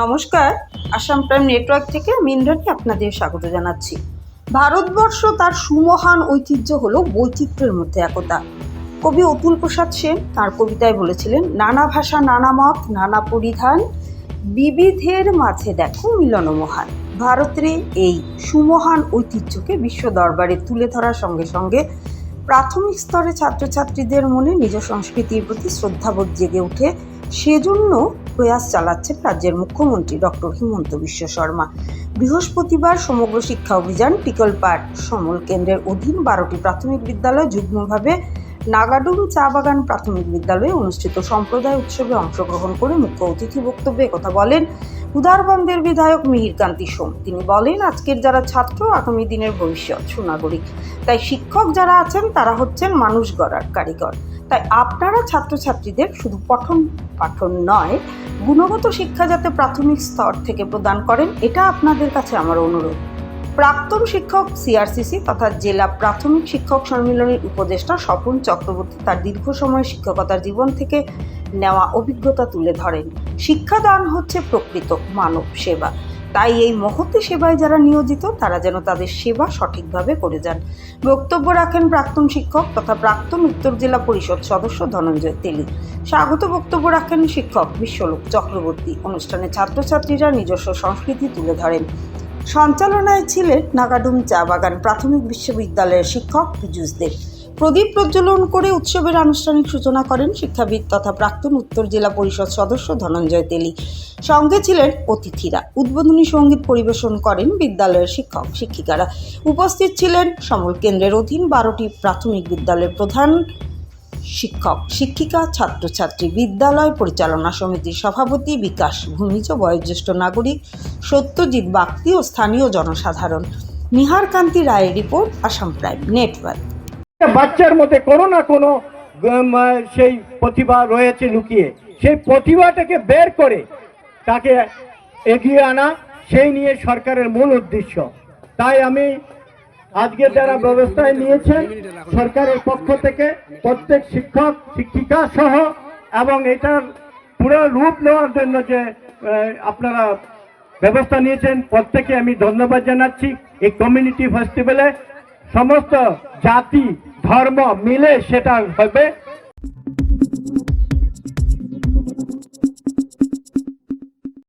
নমস্কার। Assam prime network থেকে আমি ইন্দ্রাণী আপনাদের স্বাগত জানাচ্ছি। ভারতবর্ষ তার সুমহান ঐতিহ্য হল বৈচিত্র্যের মধ্যে একতা। কবি অতুল প্রসাদ সেন তার কবিতায় বলেছিলেন, নানা ভাষা, নানা মত, নানা পরিধান, বিবিধের মাঝে দেখো মিলন মহান। ভারতের এই সুমহান ঐতিহ্যকে বিশ্ব দরবারে তুলে ধরার সঙ্গে সঙ্গে প্রাথমিক স্তরে ছাত্রছাত্রীদের মনে নিজ সংস্কৃতির প্রতি শ্রদ্ধাবোধ জেগে ওঠে। সেজন্য প্রয়াস চালাচ্ছেন রাজ্যের মুখ্যমন্ত্রী ডক্টর হিমন্ত বিশ্ব শর্মা। বৃহস্পতিবার সমগ্র শিক্ষা অভিযান পিকলপাট সমল কেন্দ্রের অধীন বারোটি প্রাথমিক বিদ্যালয় যুগ্মভাবে নাগাডুম চা বাগান প্রাথমিক বিদ্যালয়ে অনুষ্ঠিত সম্প্রদায় উৎসবে অংশগ্রহণ করে মুখ্য অতিথি বক্তব্যে কথা বলেন উদারবন্দের বিধায়ক মিহিরকান্তি সোম। তিনি বলেন, আজকের যারা ছাত্র, আগামী দিনের ভবিষ্যৎ সুনাগরিক। তাই শিক্ষক যারা আছেন, তারা হচ্ছেন মানুষ গড়ার কারিগর। তাই আপনারা ছাত্রছাত্রীদের শুধু পঠন পাঠন নয়, গুণগত শিক্ষা যাতে প্রাথমিক স্তর থেকে প্রদান করেন, এটা আপনাদের কাছে আমার অনুরোধ। প্রাক্তন শিক্ষক সিআরসিসি তথা জেলা প্রাথমিক শিক্ষক সম্মিলনীর উপদেষ্টা স্বপন চক্রবর্তী তার দীর্ঘ সময় শিক্ষকতার জীবন থেকে নেওয়া অভিজ্ঞতা তুলে ধরেন। শিক্ষাদান হচ্ছে প্রকৃত মানব সেবা। তাই এই মহতি সেবায় যারা নিয়োজিত, তারা যেন তাদের সেবা সঠিকভাবে করে যান। বক্তব্য রাখেন প্রাক্তন শিক্ষক তথা প্রাক্তন উত্তর জেলা পরিষদ সদস্য ধনঞ্জয় তেলি। স্বাগত বক্তব্য রাখেন শিক্ষক বিশ্বলোক চক্রবর্তী। অনুষ্ঠানে ছাত্রছাত্রীরা নিজস্ব সংস্কৃতি তুলে ধরেন। সঞ্চালনায় ছিলেন নাগাডুম চা বাগান প্রাথমিক বিশ্ববিদ্যালয়ের শিক্ষক পীযুষ দেব। প্রদীপ প্রজ্বলন করে উৎসবের আনুষ্ঠানিক সূচনা করেন শিক্ষাবিদ তথা প্রাক্তন উত্তর জেলা পরিষদ সদস্য ধনঞ্জয় তেলি। সঙ্গে ছিলেন অতিথিরা। উদ্বোধনী সংগীত পরিবেশন করেন বিদ্যালয়ের শিক্ষক শিক্ষিকারা। উপস্থিত ছিলেন সমল কেন্দ্রের অধীন বারোটি প্রাথমিক বিদ্যালয়ের প্রধান শিক্ষক, শিক্ষিকা, ছাত্রছাত্রী, বিদ্যালয় পরিচালনা সমিতির সভাপতি বিকাশ ভূমিজ, বয়োজ্যেষ্ঠ নাগরিক সত্যজিৎ বাগতি ও স্থানীয় জনসাধারণ। নিহার কান্তি রায়ের রিপোর্ট আসাম প্রাইম নেটওয়ার্ক। বাচ্চার মধ্যে কোনো না কোনো সেই প্রতিভা রয়েছে লুকিয়ে। সেই প্রতিভাটাকে বের করে তাকে এগিয়ে আনা, সেই নিয়ে সরকারের মূল উদ্দেশ্য। তাই আমি আজকে যারা ব্যবস্থায় নিয়েছেন সরকারের পক্ষ থেকে প্রত্যেক শিক্ষক, শিক্ষিকা সহ এবং এটার পুরো রূপ নেওয়ার জন্য যে আপনারা ব্যবস্থা নিয়েছেন, প্রত্যেকে আমি ধন্যবাদ জানাচ্ছি। এই কমিউনিটি ফেস্টিভ্যালে সমস্ত জাতি, ধর্ম মিলে সেটা হবে।